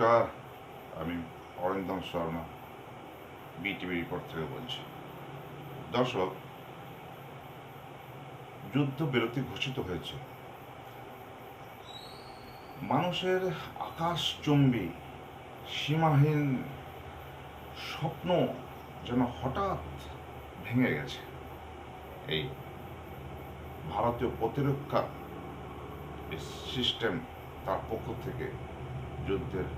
নমস্কার। আমি Arindam Sharma, BTV report থেকে বলছি। দর্শক, যুদ্ধ বিরতি ঘোষিত হয়েছে। মানুষের আকাশচুম্বী সীমাহীন স্বপ্ন যেন হঠাৎ ভেঙে গেছে। এই ভারতীয় প্রতিরক্ষা সিস্টেম তার পক্ষ থেকে যুদ্ধের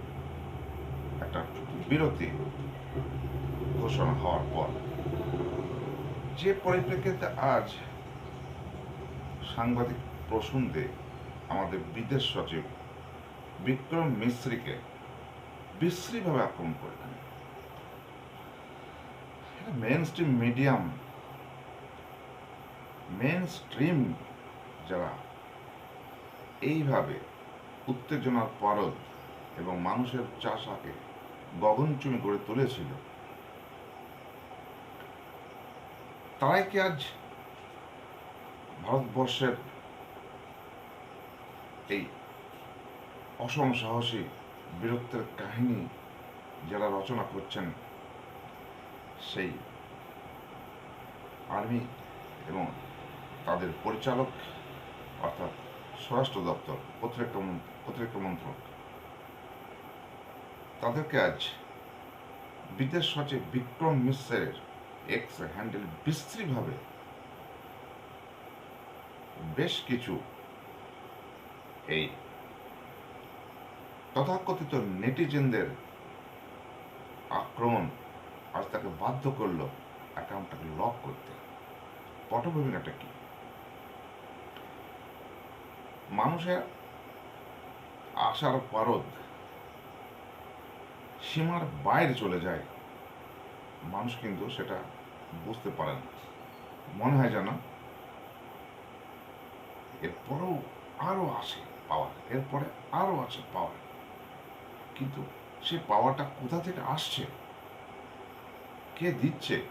একটা বিরতি ঘোষণা হওয়ার পর। যে পরিপ্রেক্ষিতে আজ সাংবাদিক প্রসূনদে আমাদের বিদেশ সচিব বিক্রম মিস্ত্রিকে বিশ্রীভাবে আক্রমণ করলেন mainstream medium mainstream যারা এইভাবে উত্তেজনার পারদ এবং মানুষের চাষাকে গগনচুমি করে তুলেছিল। তারাই কি আজ ভারতবর্ষের এই অসম সাহসী বীরত্বের কাহিনী যারা রচনা করছেন, সেই আর্মি এবং তাদের পরিচালক অর্থাৎ স্বরাষ্ট্র দপ্তর প্রতিরক্ষা প্রতিরক্ষা মন্ত্রক। তাদেরকে আজ বিদেশ সচিব বিক্রম মিশ্রের এক্স হ্যান্ডেল বিশ্রীভাবে বেশ কিছু এই তথাকথিত নেটিজেনদের আক্রমণ আজ তাকে বাধ্য করল অ্যাকাউন্টটাকে লক করতে। পটভূমিকাটা কি? মানুষের আশার পারদ সীমার বাইরে চলে যায়। মানুষ কিন্তু সেটা বুঝতে পারে না। মনে হয় যেন এরপরেও আরও আসে পাওয়ার এরপরে আরও আছে পাওয়ার কিন্তু সে পাওয়ারটা কোথা থেকে আসছে? কে দিচ্ছে?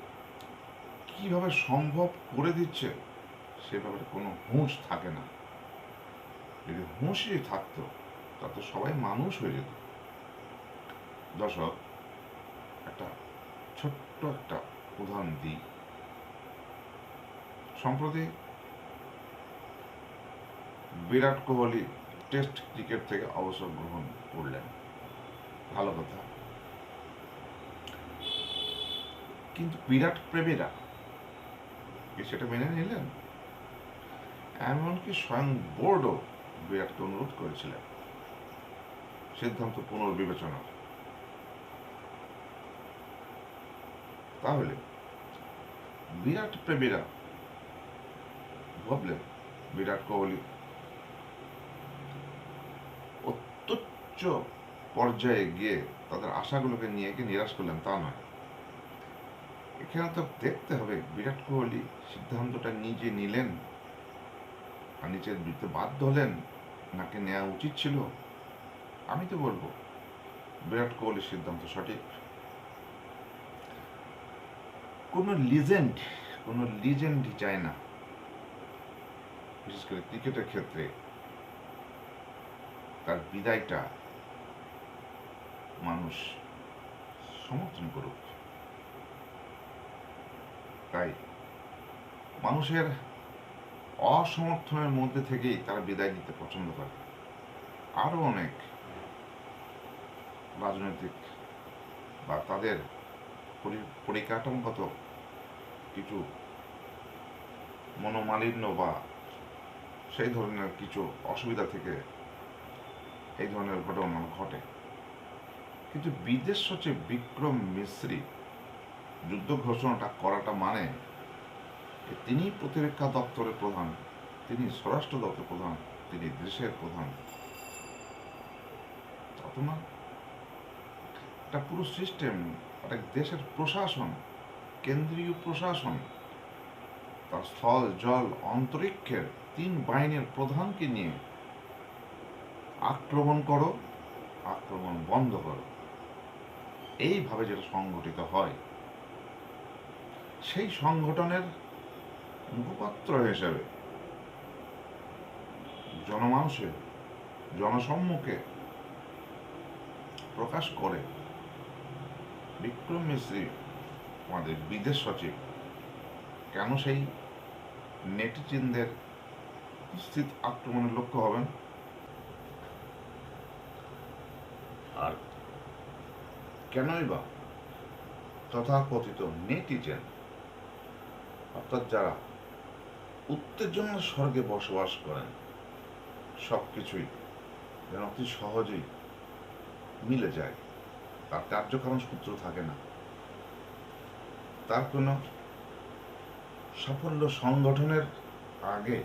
কীভাবে সম্ভব করে দিচ্ছে? সে ব্যাপারে কোনো হুঁশ থাকে না। যদি হুঁশই থাকতো তা তো সবাই মানুষ হয়ে যেত। দর্শক, একটা ছোট্ট একটা উদাহরণ দিই। সম্প্রতি বিরাট কোহলি টেস্ট ক্রিকেট থেকে অবসর গ্রহণ করলেন। ভালো কথা। কিন্তু বিরাট প্রেমীরা সেটা মেনে নিলেন? এমনকি স্বয়ং বোর্ডও বিরাটকে অনুরোধ করেছিলেন। সিদ্ধান্ত পুনর্বিবেচনার। তাহলে বিরাট প্রেমীরা ভাবলেন বিরাট কোহলি অত্যুচ্চ পর্যায়ে গিয়ে তাদের আশাগুলোকে নিয়ে গিয়ে নিরাশ করলেন, তা নয়। এখানে তো দেখতে হবে বিরাট কোহলি সিদ্ধান্তটা নিজে নিলেন আর নিচের দিতে বাধ্য হলেন নাকি নেওয়া উচিত ছিল? আমি তো বলব, বিরাট কোহলির সিদ্ধান্ত সঠিক। কোনো লিজেন্ড কোনো লিজেন্ডই চায় না। বিশেষ করে ক্রিকেটের ক্ষেত্রে তার বিদায়টা মানুষ সমর্থন করুক। তাই মানুষের অসমর্থনের মধ্যে থেকেই তারা বিদায় নিতে পছন্দ করে। আরও অনেক রাজনৈতিক বা তাদের পরিকাঠামোগত কিছু মনোমালিন্য বা সেই ধরনের কিছু অসুবিধা থেকে এই ধরনের ঘটনা ঘটে। কিন্তু বিদেশ সচিব বিক্রম মিশ্রি যুদ্ধ ঘোষণাটা করাটা মানে তিনি প্রতিরক্ষা দপ্তরের প্রধান, তিনি স্বরাষ্ট্র দপ্তর প্রধান, তিনি দেশের প্রধান। তত না। একটা পুরো সিস্টেম একটা দেশের প্রশাসন, কেন্দ্রীয় প্রশাসন, তার স্থল, জল, অন্তরিক্ষের তিন বাহিনীর প্রধানকে নিয়ে আক্রমণ করো, আক্রমণ বন্ধ করো। এইভাবে যেটা সংগঠিত হয়, সেই সংগঠনের মুখপাত্র হিসেবে জনমানুষের জনসম্মুখে প্রকাশ করে বিক্রম মিশ্রি আমাদের বিদেশ সচিব কেন সেই নেটিজেনদের স্থিত আক্রমণের লক্ষ্য হবেন? আর কেনই বা? তথাকথিত নেটিজেন অর্থাৎ যারা উত্তেজনার স্বর্গে বসবাস করেন সব কিছুই যেন অতি সহজেই মিলে যায়। তার কার্যক্রম সূত্র থাকে না। তার কোনো সাফল্য সংগঠনের আগে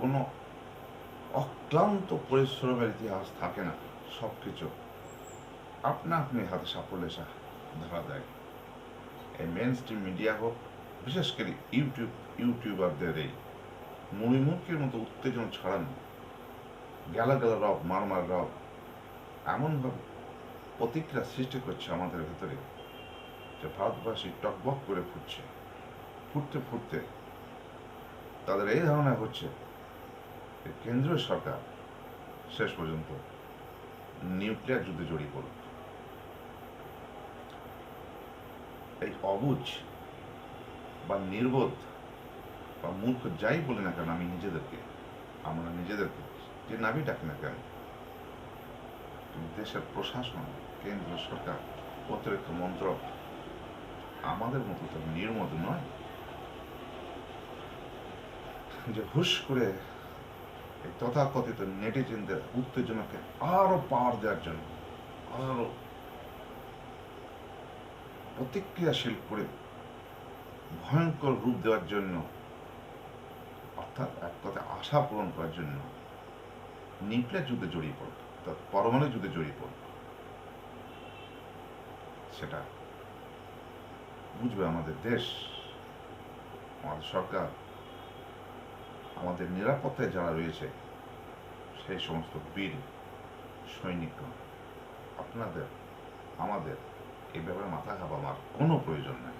কোনো অক্লান্ত পরিশ্রমের ইতিহাস থাকে না। সব কিছু আপনা আপনি হাতে সাফল্য এসে ধরা দেয়। এই মেন স্ট্রিম মিডিয়া হোক, বিশেষ করে ইউটিউব ইউটিউবারদের এই মুড়িমুখের মতো উত্তেজনা ছড়ানো, গেলা গেলা রব, মারমার মার রব এমনভাবে প্রতিক্রিয়া সৃষ্টি করছে আমাদের ভেতরে যে ভারতবাসী টকবক করে ফুটছে। ফুটতে ফুটতে তাদের এই ধারণা হচ্ছে যে কেন্দ্রীয় সরকার শেষ পর্যন্ত নিউক্লিয়ার যুদ্ধে জড়িয়ে পড়ল এই অবুঝ বা নির্বোধ বা মূর্খ যাই বলি না কেন, আমি নিজেদেরকে, আমরা নিজেদেরকে, যে নামই ডাকি না কেন দেশের প্রশাসন, কেন্দ্র সরকার, অতিরিক্ত মন্ত্রক, আমাদের মতো তো নির্মদ নয়। যে হুশ করে এই তথাকথিত নেটিজেনদের উত্তেজনাকে আরও পাওয়ার দেওয়ার জন্য, আরও প্রতিক্রিয়াশীল করে ভয়ঙ্কর রূপ দেওয়ার জন্য, অর্থাৎ এক কথা আশা পূরণ করার জন্য নিউক্লিয়ার যুদ্ধে জড়িয়ে পড়ল অর্থাৎ পরমাণু যুদ্ধে জড়িয়ে পড়ল সেটা বুঝবে আমাদের দেশ, আমাদের সরকার, আমাদের নিরাপত্তায় যারা রয়েছে, সেই সমস্ত বীর সৈনিকগণ, আপনাদের, আমাদের, এই ব্যাপারে মাথা ঘামাবার কোনো প্রয়োজন নেই।